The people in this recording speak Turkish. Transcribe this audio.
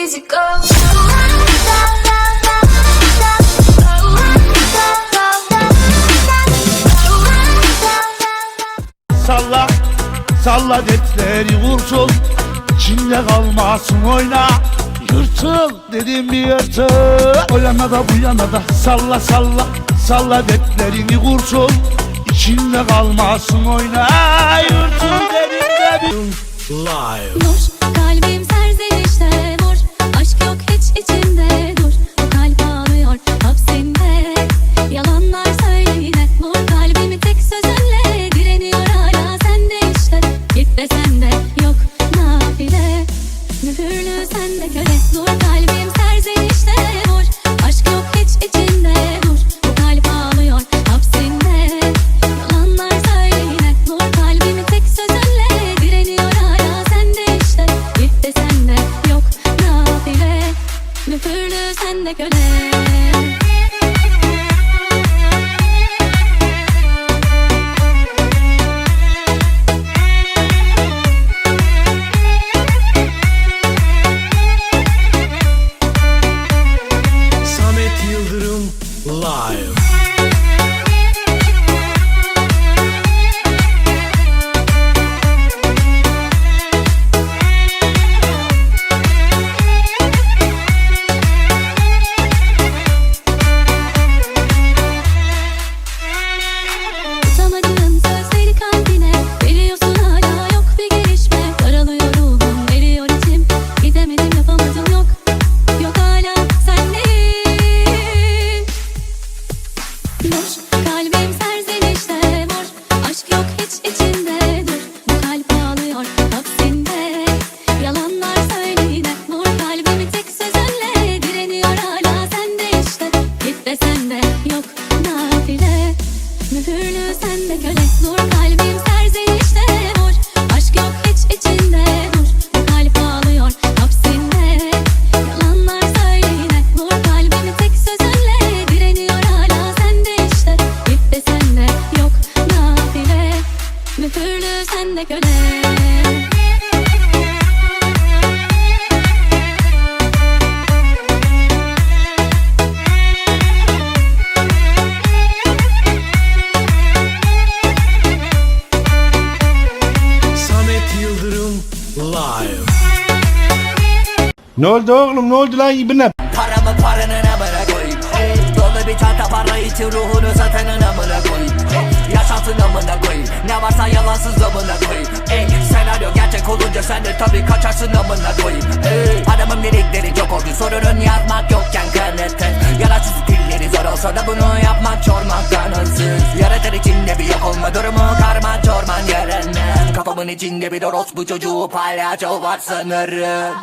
easy go. Salla, salla detleri vursul İçinde kalmasın oyna. Yırtıl dedim bir yırtıl O yana da bu yana da salla salla Salla detlerini vursul İçinde kalmasın oyna. Yırtıl dedim de bir Dur kalbim serzenişte Mühürlü sende köle. Samet Yıldırım Live Mühürlü sende köle. Dur kalbim serzenişte vur Aşk yok hiç içinde Yıldırım Live. Ne oldu oğlum? Ne oldu lan? İbine Paramı paranın için ruhunu satanın amına koyayım hey. Yaşantın amına koyayım Ne varsa yalansız amına koyayım hey. Senaryo gerçek olunca sen de tabii kaçarsın amına koyayım hey. Adamın lirikleri çok oldu sorunun yazmak yokken kanıtı Yararsız dilleri zor olsa da bunu yapmak çormak kanıtsız Yaratır içinde bir yok olma durumu karman çorman yaranır Kafamın içinde bir orospu çocuğu palyaço var sanırım